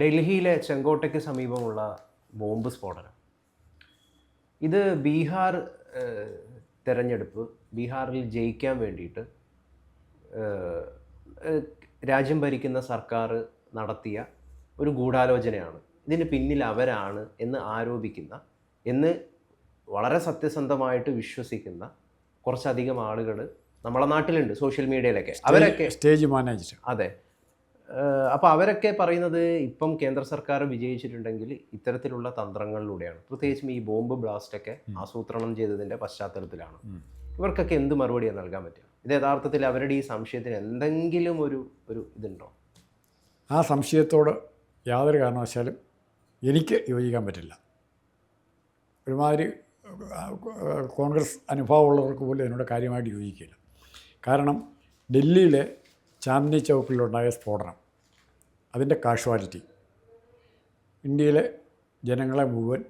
ഡൽഹിയിലെ ചെങ്കോട്ടയ്ക്ക് സമീപമുള്ള ബോംബ് സ്ഫോടനം. ഇത് ബീഹാർ തെരഞ്ഞെടുപ്പ് ബീഹാറിൽ ജയിക്കാൻ വേണ്ടിയിട്ട് രാജ്യം ഭരിക്കുന്ന സർക്കാർ നടത്തിയ ഒരു ഗൂഢാലോചനയാണ്. ഇതിന് പിന്നിൽ അവരാണ് എന്ന് ആരോപിക്കുന്ന എന്ന് വളരെ സത്യസന്ധമായിട്ട് വിശ്വസിക്കുന്ന കുറച്ചധികം ആളുകൾ നമ്മളെ നാട്ടിലുണ്ട് സോഷ്യൽ മീഡിയയിലൊക്കെ. അവരൊക്കെ സ്റ്റേജ് മാനേജർ. അതെ. അപ്പോൾ അവരൊക്കെ പറയുന്നത് ഇപ്പം കേന്ദ്ര സർക്കാർ വിജയിച്ചിട്ടുണ്ടെങ്കിൽ ഇത്തരത്തിലുള്ള തന്ത്രങ്ങളിലൂടെയാണ്. പ്രത്യേകിച്ചും ഈ ബോംബ് ബ്ലാസ്റ്റ് ഒക്കെ ആസൂത്രണം ചെയ്തതിന്റെ പശ്ചാത്തലത്തിലാണ്. ഇവർക്കൊക്കെ എന്ത് മറുപടിയാണ് നൽകാൻ പറ്റുക? ഇത് യഥാർത്ഥത്തിൽ അവരുടെ ഈ സംശയത്തിന് എന്തെങ്കിലും ഒരു ഒരു ഇതുണ്ടോ? ആ സംശയത്തോട് യാതൊരു കാരണവശാലും എനിക്ക് യോജിക്കാൻ പറ്റില്ല. ഒരുമാതിരി കോൺഗ്രസ് അനുഭവമുള്ളവർക്ക് പോലും എന്നോട് കാര്യമായിട്ട് യോജിക്കില്ല. കാരണം ഡൽഹിയിലെ ചാന്ദിനി ചൗക്കിലുണ്ടായ സ്ഫോടനം. അതിന്റെ കാഷ്വാലിറ്റി. ഇന്ത്യയിലെ ജനങ്ങളെ മുഴുവൻ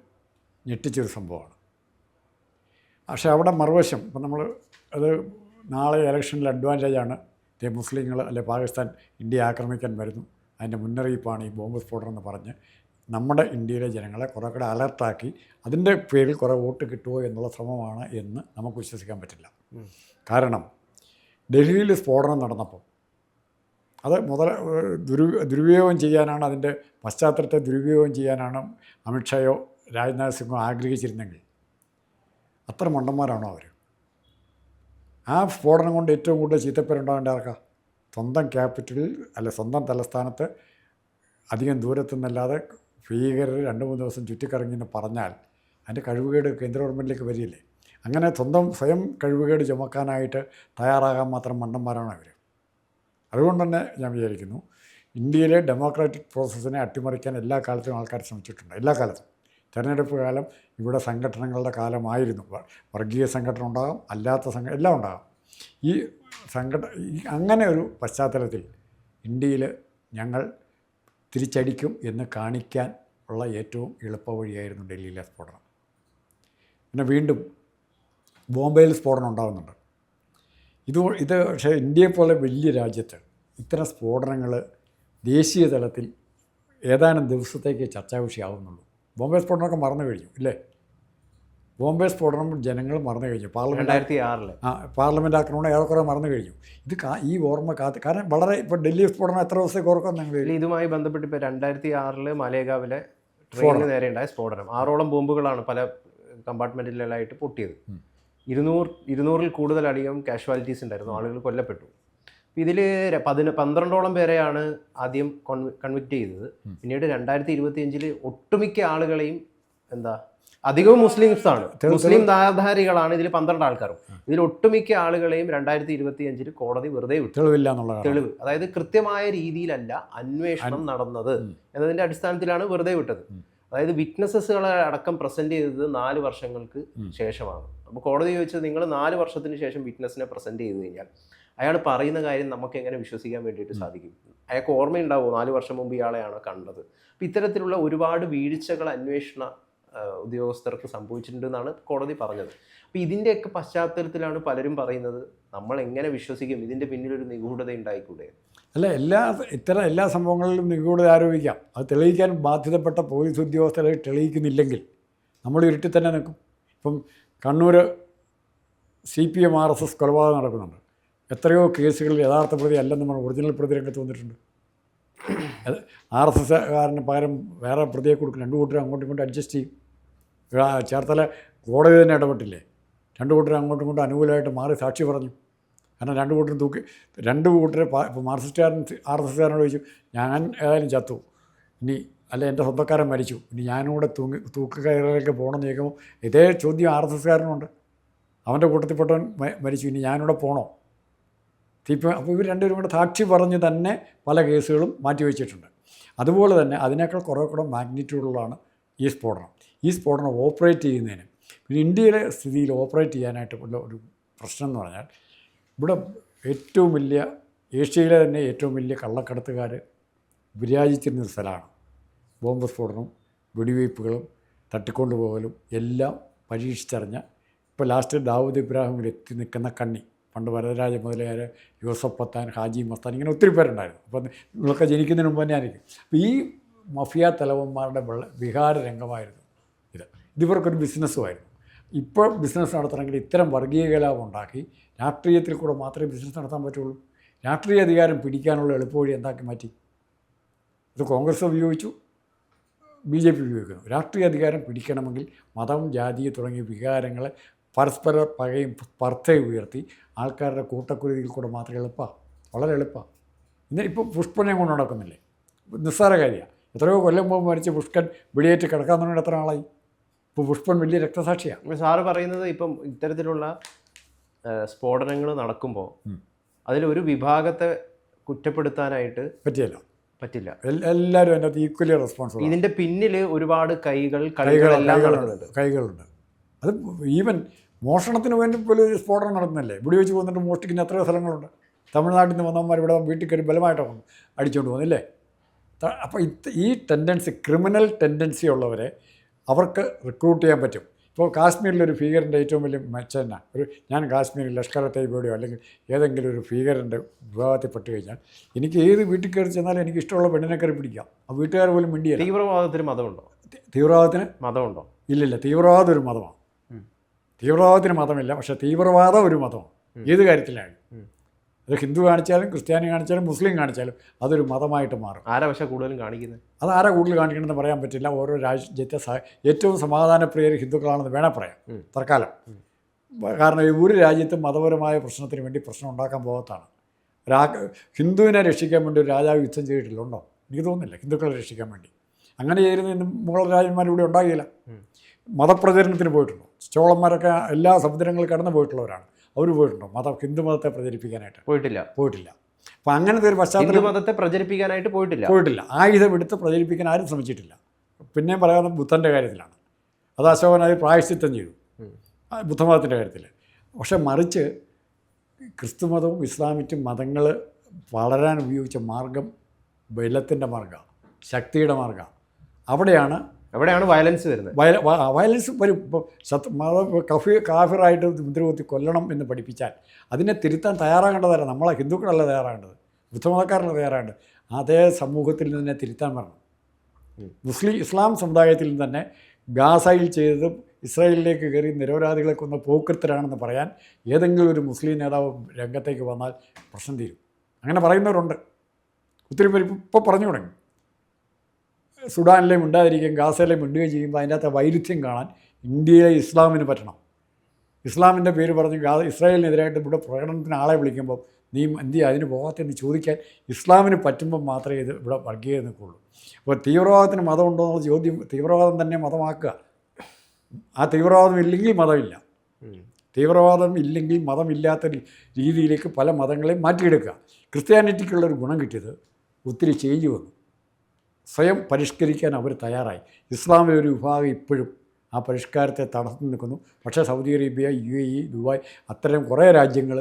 ഞെട്ടിച്ചൊരു സംഭവമാണ്. പക്ഷേ അവിടെ മറുവശം ഇപ്പം നമ്മൾ അത് നാളെ ഇലക്ഷനിൽ അഡ്വാന്റേജാണ് ഇതേ മുസ്ലിങ്ങൾ അല്ലെ പാകിസ്ഥാൻ ഇന്ത്യയെ ആക്രമിക്കാൻ വരുന്നു. അതിന്റെ മുന്നറിയിപ്പാണ് ഈ ബോംബ് സ്ഫോടനം എന്ന് പറഞ്ഞ് നമ്മുടെ ഇന്ത്യയിലെ ജനങ്ങളെ കുറേ കൂടെ അലർട്ടാക്കി അതിന്റെ പേരിൽ കുറേ വോട്ട് കിട്ടുമോ എന്നുള്ള ശ്രമമാണ് എന്ന് നമുക്ക് വിശ്വസിക്കാൻ പറ്റില്ല. കാരണം ഡൽഹിയിൽ സ്ഫോടനം നടന്നപ്പോൾ അത് മുതൽ ദുരു ദുരുപയോഗം ചെയ്യാനാണ് അതിന്റെ പശ്ചാത്തലത്തെ ദുരുപയോഗം ചെയ്യാനാണ് അമിത്ഷായോ രാജ്നാഥ് സിംഗോ ആഗ്രഹിച്ചിരുന്നെങ്കിൽ. അത്ര മണ്ടന്മാരാണോ അവർ? ആ സ്ഫോടനം കൊണ്ട് ഏറ്റവും കൂടുതൽ ചീത്തപ്പേരുണ്ടാവേണ്ട ആർക്കാ? സ്വന്തം ക്യാപിറ്റലിൽ അല്ല സ്വന്തം തലസ്ഥാനത്ത് അധികം ദൂരത്തുനിന്നല്ലാതെ ഭീകരർ രണ്ട് മൂന്ന് ദിവസം ചുറ്റിക്കറങ്ങി എന്ന് പറഞ്ഞാൽ അതിന്റെ കഴിവുകേട് കേന്ദ്ര ഗവൺമെന്റിലേക്ക് വരില്ലേ അങ്ങനെ സ്വന്തം സ്വയം കഴിവുകേട് ചുമക്കാനായിട്ട് തയ്യാറാകാൻ മാത്രം മണ്ടന്മാരാണ് അവർ? അതുകൊണ്ട് തന്നെ ഞാൻ വിചാരിക്കുന്നു ഇന്ത്യയിലെ ഡെമോക്രാറ്റിക് പ്രോസസ്സിനെ അട്ടിമറിക്കാൻ എല്ലാ കാലത്തും ആൾക്കാർ ശ്രമിച്ചിട്ടുണ്ട്. എല്ലാ കാലത്തും. തെരഞ്ഞെടുപ്പ് കാലം ഇവിടെ സംഘടനകളുടെ കാലമായിരുന്നു. വർഗീയ സംഘടന ഉണ്ടാകാം അല്ലാത്ത സംഘ എല്ലാം ഉണ്ടാകാം. ഈ സംഘട അങ്ങനെ ഒരു പശ്ചാത്തലത്തിൽ ഇന്ത്യയിൽ ഞങ്ങൾ തിരിച്ചടിക്കും എന്ന് കാണിക്കാൻ ഉള്ള ഏറ്റവും എളുപ്പ വഴിയായിരുന്നു ഡൽഹിയിലെ സ്ഫോടനം. പിന്നെ വീണ്ടും ബോംബെയിൽ സ്ഫോടനം ഉണ്ടാകുന്നുണ്ട്. ഇത് ഇത് പക്ഷേ ഇന്ത്യയെ പോലെ വലിയ രാജ്യത്ത് ഇത്തരം സ്ഫോടനങ്ങൾ ദേശീയ തലത്തിൽ ഏതാനും ദിവസത്തേക്ക് ചർച്ചാ വിഷയമാവുന്നുള്ളൂ ബോംബെ സ്ഫോടനമൊക്കെ മറന്നു കഴിഞ്ഞു ഇല്ലേ? ബോംബെ സ്ഫോടനം ജനങ്ങൾ മറന്നു കഴിഞ്ഞു. പാർലമെന്റ് രണ്ടായിരത്തി ആറിൽ ആ പാർലമെന്റ് ആക്രമണം ഏറെക്കുറെ മറന്നു കഴിഞ്ഞു. ഇത് കാ- ഈ ഓർമ്മ കാത്ത് കാരണം വളരെ ഇപ്പോൾ ഡൽഹി സ്ഫോടനം എത്ര ദിവസത്തേക്ക് ഓർക്കാൻ നിങ്ങൾ? ഇതുമായി ബന്ധപ്പെട്ട് ഇപ്പോൾ രണ്ടായിരത്തി ആറിൽ മലേഗാവിലെ ട്രെയിനിന് നേരെ ഉണ്ടായ സ്ഫോടനം. ആറോളം ബോംബുകളാണ് പല കമ്പാർട്ട്മെന്റിലായിട്ട് പൊട്ടിയത്. ഇരുന്നൂറ് ഇരുന്നൂറിൽ കൂടുതലധികം കാഷ്വാലിറ്റീസ് ഉണ്ടായിരുന്നു. ആളുകൾ കൊല്ലപ്പെട്ടു. ഇതിൽ പതിന പന്ത്രണ്ടോളം പേരെയാണ് ആദ്യം കൺവിക്ട് ചെയ്തത്. പിന്നീട് രണ്ടായിരത്തി ഇരുപത്തി അഞ്ചിൽ ഒട്ടുമിക്ക ആളുകളെയും എന്താ അധികവും മുസ്ലിംസ് ആണ് മുസ്ലിം ധാരധാരികളാണ് ഇതിൽ പന്ത്രണ്ട് ആൾക്കാരും. ഇതിൽ ഒട്ടുമിക്ക ആളുകളെയും രണ്ടായിരത്തി ഇരുപത്തി അഞ്ചിൽ കോടതി വെറുതെ വിട്ടു. തെളിവ്. അതായത് കൃത്യമായ രീതിയിലല്ല അന്വേഷണം നടന്നത് എന്നതിന്റെ അടിസ്ഥാനത്തിലാണ് വെറുതെ വിട്ടത്. അതായത് വിറ്റ്നസ്സുകളെ അടക്കം പ്രസന്റ് ചെയ്തത് നാല് വർഷങ്ങൾക്ക് ശേഷമാണ്. അപ്പോൾ കോടതി ചോദിച്ചത് നിങ്ങൾ നാല് വർഷത്തിന് ശേഷം വിറ്റ്നസിനെ പ്രസന്റ് ചെയ്തു കഴിഞ്ഞാൽ അയാൾ പറയുന്ന കാര്യം നമുക്ക് എങ്ങനെ വിശ്വസിക്കാൻ വേണ്ടിയിട്ട് സാധിക്കും. അയാൾക്ക് ഓർമ്മയുണ്ടാവുമോ നാല് വർഷം മുമ്പ് ഇയാളെയാണ് കണ്ടത്. അപ്പം ഇത്തരത്തിലുള്ള ഒരുപാട് വീഴ്ചകൾ അന്വേഷണ ഉദ്യോഗസ്ഥർക്ക് സംഭവിച്ചിട്ടുണ്ടെന്നാണ് കോടതി പറഞ്ഞത്. അപ്പോൾ ഇതിന്റെയൊക്കെ പശ്ചാത്തലത്തിലാണ് പലരും പറയുന്നത് നമ്മൾ എങ്ങനെ വിശ്വസിക്കും? ഇതിന്റെ പിന്നിലൊരു നിഗൂഢത ഉണ്ടായിക്കൂടെ? അല്ല എല്ലാ ഇത്തരം എല്ലാ സംഭവങ്ങളിലും നിഗൂഢത ആരോപിക്കാം. അത് തെളിയിക്കാൻ ബാധ്യതപ്പെട്ട പോലീസ് ഉദ്യോഗസ്ഥരെ തെളിയിക്കുന്നില്ലെങ്കിൽ നമ്മൾ ഇരുട്ടിൽ തന്നെ നിൽക്കും. ഇപ്പം Kannur C P M R S S കൊലപാതകം നടക്കുന്നുണ്ട്. എത്രയോ കേസുകളിൽ യഥാർത്ഥ പ്രതി അല്ലെന്ന് നമ്മൾ ഒറിജിനൽ പ്രതി രംഗത്ത് വന്നിട്ടുണ്ട്. ആർ എസ് എസ്കാരന് പകരം വേറെ പ്രതിയെ കൊടുക്കും. രണ്ടു കൂട്ടരും അങ്ങോട്ടും ഇങ്ങോട്ടും അഡ്ജസ്റ്റ് ചെയ്യും. ചേർത്തല കോടതി തന്നെ ഇടപെട്ടില്ലേ? രണ്ടു കൂട്ടരും അങ്ങോട്ടും ഇങ്ങോട്ടും അനുകൂലമായിട്ട് മാറി സാക്ഷി പറഞ്ഞു. കാരണം രണ്ട് കൂട്ടരും തൂക്കി രണ്ട് കൂട്ടരെ ഇപ്പോൾ മാർക്സിസ്റ്റുകാരൻ ആർ എസ് എസ്കാരനോട് ചോദിച്ചു ഞാൻ ഏതായാലും ചത്തു. ഇനി അല്ല എന്റെ സ്വന്തക്കാരൻ മരിച്ചു. ഇനി ഞാനും കൂടെ തൂങ്ങി തൂക്കുകയറിലേക്ക് പോകണമെന്ന് ചോദിക്കുമ്പോൾ ഇതേ ചോദ്യം ആർ എസ് എസ്കാരനുണ്ട് അവന്റെ കൂട്ടത്തിൽപ്പെട്ടവൻ മരിച്ചു. ഇനി ഞാനിവിടെ പോകണോ തീപ്പം അപ്പോൾ ഇവർ രണ്ടുപേരും കൂടെ സാക്ഷി പറഞ്ഞ് തന്നെ പല കേസുകളും മാറ്റിവെച്ചിട്ടുണ്ട്. അതുപോലെ തന്നെ അതിനേക്കാൾ കുറേ കൂടെ മാഗ്നിറ്റ്യൂഡുള്ളതാണ് ഈ സ്ഫോടനം. ഈ സ്ഫോടനം ഓപ്പറേറ്റ് ചെയ്യുന്നതിന് പിന്നെ ഇന്ത്യയിലെ സ്ഥിതിയിൽ ഓപ്പറേറ്റ് ചെയ്യാനായിട്ട് ഉള്ള ഒരു പ്രശ്നം എന്ന് പറഞ്ഞാൽ ഇവിടെ ഏറ്റവും വലിയ ഏഷ്യയിലെ തന്നെ ഏറ്റവും വലിയ കള്ളക്കടത്തുകാർ വിരാജിച്ചിരുന്നൊരു സ്ഥലമാണ്. ബോംബ് സ്ഫോടനവും വെടിവയ്പ്പുകളും തട്ടിക്കൊണ്ടുപോകലും എല്ലാം പരീക്ഷിച്ചറിഞ്ഞ ഇപ്പോൾ ലാസ്റ്റ് ദാവൂദ് ഇബ്രാഹിമിൽ എത്തി നിൽക്കുന്ന കണ്ണി. പണ്ട് വരദരാജ മുതലായ യൂസഫ് പത്താൻ ഹാജി മസ്താൻ ഇങ്ങനെ ഒത്തിരി പേരുണ്ടായിരുന്നു. അപ്പം നിങ്ങളൊക്കെ ജനിക്കുന്നതിന് മുമ്പ് തന്നെ ആയിരിക്കും അപ്പോൾ ഈ മഫിയ തലവന്മാരുടെ വിഹാര രംഗമായിരുന്നു ഇത്. ഇതിവർക്കൊരു ബിസിനസ്സുമായിരുന്നു. ഇപ്പോൾ ബിസിനസ് നടത്തണമെങ്കിൽ ഇത്തരം വർഗീയ കലാപം ഉണ്ടാക്കി രാഷ്ട്രീയത്തിൽ കൂടെ മാത്രമേ ബിസിനസ് നടത്താൻ പറ്റുള്ളൂ. രാഷ്ട്രീയ അധികാരം പിടിക്കാനുള്ള എളുപ്പവഴി എന്താക്കി മാറ്റി? ഇത് കോൺഗ്രസ് ഉപയോഗിച്ചു ബി ജെ പി ഉപയോഗിക്കുന്നു. രാഷ്ട്രീയ അധികാരം പിടിക്കണമെങ്കിൽ മതം ജാതി തുടങ്ങിയ വികാരങ്ങളെ പരസ്പര പകയും പർത്തയും ഉയർത്തി ആൾക്കാരുടെ കൂട്ടക്കുരുതിയിൽ കൂടെ മാത്രം എളുപ്പമാണ് വളരെ എളുപ്പമാണ് ഇന്ന് ഇപ്പോൾ പുഷ്പനെ കൊണ്ട് നടക്കുന്നില്ലേ? നിസ്സാര കാര്യമാണ് എത്രയോ കൊല്ലം പോകുമ്പോൾ മരിച്ച പുഷ്കൻ വെടിയേറ്റ് കിടക്കാൻ തുടങ്ങിയിട്ട് എത്ര ആളായി ഇപ്പോൾ പുഷ്പൻ വലിയ രക്തസാക്ഷിയാണ് സാറ് പറയുന്നത് ഇപ്പം ഇത്തരത്തിലുള്ള സ്ഫോടനങ്ങൾ നടക്കുമ്പോൾ അതിലൊരു വിഭാഗത്തെ കുറ്റപ്പെടുത്താനായിട്ട് പറ്റിയല്ലോ. പറ്റില്ല. എല്ലാവരും അതിനകത്ത് ഈക്വലി റെസ്പോൺസിബിൾ ഇതിന്റെ പിന്നിൽ ഒരുപാട് കൈകൾ കളികൾ കൈകൾ എല്ലാം കൈകളുണ്ട് കൈകളുണ്ട്. അത് ഈവൻ മോഷണത്തിന് വേണ്ടി പോലും ഒരു സ്ഫോടനം നടന്നല്ലേ ഇവിടെ വെച്ച് വന്നിട്ട് മോഷ്ടിക്കുന്ന എത്ര സ്ഥലങ്ങളുണ്ട്. തമിഴ്നാട്ടിൽ നിന്ന് വന്നവന്മാർ ഇവിടെ വീട്ടിൽ കയറി ബലമായിട്ട് വന്നു അടിച്ചുകൊണ്ട് പോകുന്നില്ലേ അപ്പോൾ ഇത്ത ഈ ടെൻഡൻസി ക്രിമിനൽ ടെൻഡൻസി ഉള്ളവരെ അവർക്ക് റിക്രൂട്ട് ചെയ്യാൻ പറ്റും. ഇപ്പോൾ കാശ്മീരിലൊരു ഭീകരന്റെ ഏറ്റവും വലിയ മെച്ചന ഒരു ഞാൻ കാശ്മീരിൽ ലഷ്കർ തൈബോടെയോ അല്ലെങ്കിൽ ഏതെങ്കിലും ഒരു ഭീകരന്റെ വിഭാഗത്തിൽ പെട്ട് കഴിഞ്ഞാൽ എനിക്ക് ഏത് വീട്ടിൽ കയറി ചെന്നാലും എനിക്ക് ഇഷ്ടമുള്ള പെണ്ണിനെ കയറി പിടിക്കാം. ആ വീട്ടുകാർ പോലും മിണ്ടിയ തീവ്രവാദത്തിന് മതമുണ്ടോ? തീവ്രവാദത്തിന്? മതമുണ്ടോ? ഇല്ലില്ല തീവ്രവാദം ഒരു മതമാണ്. തീവ്രവാദത്തിന് മതമില്ല പക്ഷേ തീവ്രവാദം ഒരു മതമാണ് ഏത് കാര്യത്തിലാണ് ഉം. അത് ഹിന്ദു കാണിച്ചാലും ക്രിസ്ത്യാനി കാണിച്ചാലും മുസ്ലിം കാണിച്ചാലും അതൊരു മതമായിട്ട് മാറും. ആരാ പക്ഷേ കൂടുതലും കാണിക്കുന്നത്? അത് ആരാ കൂടുതൽ കാണിക്കണമെന്ന് പറയാൻ പറ്റില്ല. ഓരോ രാജ്യത്തെ ഏറ്റവും സമാധാനപ്രിയർ ഹിന്ദുക്കളാണെന്ന് വേണേൽ പറയാം. തൽക്കാലം. കാരണം ഈ ഒരു രാജ്യത്തും മതപരമായ പ്രശ്നത്തിന് വേണ്ടി പ്രശ്നം ഉണ്ടാക്കാൻ പോകത്താണ് രാ ഹിന്ദുവിനെ രക്ഷിക്കാൻ വേണ്ടി ഒരു രാജാവ് യുദ്ധം ചെയ്തിട്ടില്ല ഉണ്ടോ? എനിക്ക് തോന്നുന്നില്ല ഹിന്ദുക്കളെ രക്ഷിക്കാൻ വേണ്ടി. അങ്ങനെ ചെയ്യുന്ന ഇന്ന് മുഗൾ രാജന്മാരിവിടെ ഉണ്ടാകില്ല. മതപ്രചരണത്തിന് പോയിട്ടുണ്ടോ? ചോളന്മാരൊക്കെ എല്ലാ സമുദ്രങ്ങളിൽ കടന്നു പോയിട്ടുള്ളവരാണ്. അവർ പോയിട്ടുണ്ടോ? മതം ഹിന്ദു മതത്തെ പ്രചരിപ്പിക്കാനായിട്ട്? പോയിട്ടില്ല. പോയിട്ടില്ല. അപ്പം അങ്ങനത്തെ ഒരു പശ്ചാത്തലം മതത്തെ പ്രചരിപ്പിക്കാനായിട്ട് പോയിട്ടില്ല. പോയിട്ടില്ല. ആയുധം എടുത്ത് പ്രചരിപ്പിക്കാൻ ആരും ശ്രമിച്ചിട്ടില്ല. പിന്നെയും പറയാതെ ബുദ്ധന്റെ കാര്യത്തിലാണ്. അത് അശോകൻ അത് പ്രായശ്ചിത്തം ചെയ്തു. ബുദ്ധമതത്തിന്റെ കാര്യത്തിൽ പക്ഷെ മറിച്ച് ക്രിസ്തുമതവും ഇസ്ലാമിറ്റും മതങ്ങൾ വളരാൻ ഉപയോഗിച്ച മാർഗം ബലത്തിന്റെ മാർഗമാണ് ശക്തിയുടെ മാർഗമാണ് അവിടെയാണ് എവിടെയാണ് വയലൻസ് വരുന്നത്? വയലൻസ് വരും. ഇപ്പോൾ സത് മത കഫി കാഫിറായിട്ട് മുദ്രകുത്തി കൊല്ലണം എന്ന് പഠിപ്പിച്ചാൽ അതിനെ തിരുത്താൻ തയ്യാറാകേണ്ടതല്ല നമ്മളെ ഹിന്ദുക്കളല്ല തയ്യാറാകേണ്ടത്. ബുദ്ധമതക്കാരല്ല തയ്യാറാകേണ്ടത്. അതേ സമൂഹത്തിൽ നിന്ന് തന്നെ തിരുത്താൻ വരണം. മുസ്ലിം ഇസ്ലാം സമുദായത്തിൽ നിന്ന് തന്നെ ഗാസയിൽ ചെയ്തത് ഇസ്രായേലിലേക്ക് കയറി നിരപരാധികളെ കൊന്ന പോക്കൃത്തരാണെന്ന് പറയാൻ ഏതെങ്കിലും ഒരു മുസ്ലിം നേതാവ് രംഗത്തേക്ക് വന്നാൽ പ്രശ്നം തീരും. അങ്ങനെ പറയുന്നവരുണ്ട്. ഒത്തിരി പേര് ഇപ്പോൾ പറഞ്ഞു തുടങ്ങി. സുഡാനിലെ മിണ്ടാതിരിക്കുകയും ഗാസയിലെ മിണ്ടുകയും ചെയ്യുമ്പോൾ അതിന്റെ അകത്തെ വൈരുദ്ധ്യം കാണാൻ ഇന്ത്യയിലെ ഇസ്ലാമിന് പറ്റണം. ഇസ്ലാമിന്റെ പേര് പറഞ്ഞ് ഗാ ഇസ്രായേലിനെതിരായിട്ട് ഇവിടെ പ്രകടനത്തിന് ആളെ വിളിക്കുമ്പോൾ നീ എന്ത് അതിന് പോകാത്തെന്ന് ചോദിക്കാൻ ഇസ്ലാമിന് പറ്റുമ്പോൾ മാത്രമേ ഇത് ഇവിടെ വർഗീയത നിൽക്കുള്ളൂ. അപ്പോൾ തീവ്രവാദത്തിന് മതമുണ്ടോ എന്നുള്ള ചോദ്യം തീവ്രവാദം തന്നെ മതമാക്കുക. ആ തീവ്രവാദം ഇല്ലെങ്കിൽ മതമില്ല. തീവ്രവാദം ഇല്ലെങ്കിൽ മതമില്ലാത്ത രീതിയിലേക്ക് പല മതങ്ങളെയും മാറ്റിയെടുക്കുക. ക്രിസ്ത്യാനിറ്റിക്കുള്ളൊരു ഗുണം കിട്ടിയത് ഒത്തിരി ചേഞ്ച് വന്നു. സ്വയം പരിഷ്കരിക്കാൻ അവർ തയ്യാറായി. ഇസ്ലാമിലെ ഒരു വിഭാഗം ഇപ്പോഴും ആ പരിഷ്കാരത്തെ തടസ്സം നിൽക്കുന്നു. പക്ഷേ Saudi Arabia U A E Dubai അത്തരം കുറേ രാജ്യങ്ങൾ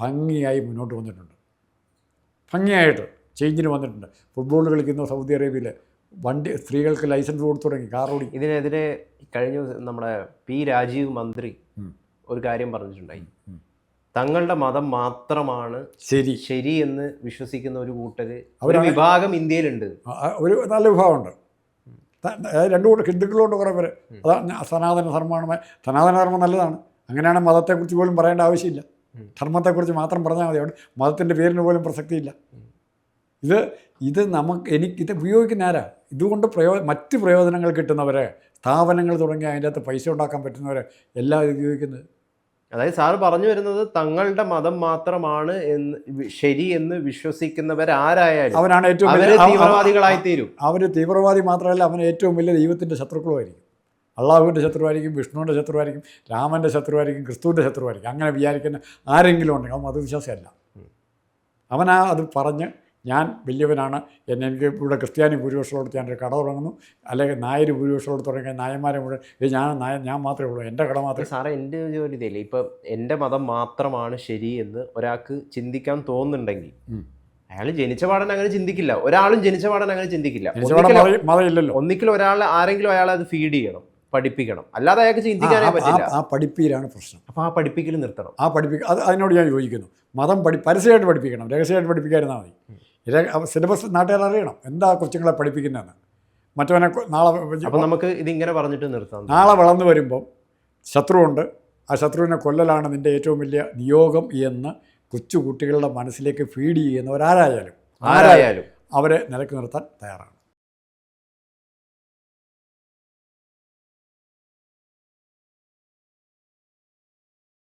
ഭംഗിയായി മുന്നോട്ട് വന്നിട്ടുണ്ട്. ഭംഗിയായിട്ട് ചേഞ്ചിന് വന്നിട്ടുണ്ട്. ഫുട്ബോൾ കളിക്കുന്ന സൗദി അറേബ്യയിൽ വണ്ടി സ്ത്രീകൾക്ക് ലൈസൻസ് കൊടുത്തു തുടങ്ങി കാർ ഓടി. ഇതിനെതിരെ കഴിഞ്ഞ നമ്മുടെ പി രാജീവ് മന്ത്രി ഒരു കാര്യം പറഞ്ഞിട്ടുണ്ടായി. തങ്ങളുടെ മതം മാത്രമാണ് ശരി. ശരി എന്ന് വിശ്വസിക്കുന്ന ഒരു കൂട്ടര് ഒരു വിഭാഗം ഇന്ത്യയിലുണ്ട്. ഒരു നല്ല വിഭാഗമുണ്ട്. രണ്ടു കൂട്ടം ഹിന്ദുക്കളുണ്ട് കുറേ പേര്. അതാണ് സനാതന ധർമ്മമാണ് സനാതന ധർമ്മം നല്ലതാണ്. അങ്ങനെയാണ് മതത്തെക്കുറിച്ച് പോലും പറയേണ്ട ആവശ്യമില്ല. ധർമ്മത്തെക്കുറിച്ച് മാത്രം പറഞ്ഞാൽ മതി. അവിടെ മതത്തിന്റെ പേരിന് പോലും പ്രസക്തിയില്ല. ഇത് ഇത് നമുക്ക് എനിക്ക് ഇത് ഉപയോഗിക്കുന്ന ആരാ? ഇതുകൊണ്ട് പ്രയോ മറ്റ് പ്രയോജനങ്ങൾ കിട്ടുന്നവരെ സ്ഥാപനങ്ങൾ തുടങ്ങി അതിന്റെ അകത്ത് പൈസ ഉണ്ടാക്കാൻ പറ്റുന്നവരെ എല്ലാം ഇത് ഉപയോഗിക്കുന്നത് അതായത് സാർ പറഞ്ഞു വരുന്നത് തങ്ങളുടെ മതം മാത്രമാണ് എന്ന് ശരി എന്ന് വിശ്വസിക്കുന്നവരാരായാലും അവനാണ് ഏറ്റവും തീവ്രവാദികളായി തീരും അവർ തീവ്രവാദി മാത്രമല്ല അവൻ ഏറ്റവും വലിയ ദൈവത്തിന്റെ ശത്രുക്കളുമായിരിക്കും. അള്ളാഹുവിന്റെ ശത്രുവായിരിക്കും വിഷ്ണുവിന്റെ ശത്രുവായിരിക്കും രാമന്റെ ശത്രുവായിരിക്കും ക്രിസ്തുവിന്റെ ശത്രുവായിരിക്കും. അങ്ങനെ വിചാരിക്കുന്ന ആരെങ്കിലും ഉണ്ടെങ്കിൽ അവൻ മതവിശ്വാസിയല്ല. അവനാ അത് പറഞ്ഞ് ഞാൻ വലിയവനാണ്. എന്നെ എനിക്ക് ഇവിടെ ക്രിസ്ത്യാനി ഭൂരിപക്ഷത്തോട് ഞാനൊരു കട തുടങ്ങുന്നു. അല്ലെങ്കിൽ നായർ ഭൂരിപക്ഷത്തോട് തുടങ്ങിയ നായന്മാരെ മുഴുവൻ. ഇത് ഞാൻ നായ ഞാൻ മാത്രമേ ഉള്ളൂ. എന്റെ കട മാത്രമേ സാറേ എന്റെ ഒരു ഇതല്ലേ ഇപ്പം എന്റെ മതം മാത്രമാണ് ശരി എന്ന് ഒരാൾക്ക് ചിന്തിക്കാൻ തോന്നുന്നുണ്ടെങ്കിൽ. അയാൾ ജനിച്ച പാടൻ അങ്ങനെ ചിന്തിക്കില്ല. ഒരാളും ജനിച്ച പാടൻ അങ്ങനെ ചിന്തിക്കില്ല. ഒന്നിക്കൽ- ഒന്നിക്കൽ ഒരാൾ ആരെങ്കിലും അയാളെ അത് ഫീഡ് ചെയ്യണം പഠിപ്പിക്കണം. അല്ലാതെ അയാൾക്ക് ചിന്തിക്കാനേ പറ്റില്ല. ആ പഠിപ്പിക്കലാണ് പ്രശ്നം. അപ്പൊ ആ പഠിപ്പിക്കൽ നിർത്തണം. ആ പഠിപ്പിക്കുക അത് അതിനോട് ഞാൻ യോജിക്കുന്നു. മതം പഠി പരസ്യമായിട്ട് പഠിപ്പിക്കണം. രഹസ്യമായിട്ട് പഠിപ്പിക്കാതിരുന്നാൽ മതി. സിലബസ് നാട്ടുകാർ അറിയണം. എന്താ കൊച്ചുങ്ങളെ പഠിപ്പിക്കുന്നതെന്ന്. മറ്റവനെ നാളെ അപ്പോൾ നമുക്ക് ഇതിങ്ങനെ പറഞ്ഞിട്ട് നിർത്താം. നാളെ വളർന്നു വരുമ്പം ശത്രുവുണ്ട്. ആ ശത്രുവിനെ കൊല്ലലാണ് നിന്റെ ഏറ്റവും വലിയ നിയോഗം എന്ന് കൊച്ചു കുട്ടികളുടെ മനസ്സിലേക്ക് ഫീഡ് ചെയ്യുന്നവരാരായാലും ആരായാലും. അവരെ നിലയ്ക്ക് നിർത്താൻ തയ്യാറാണ്.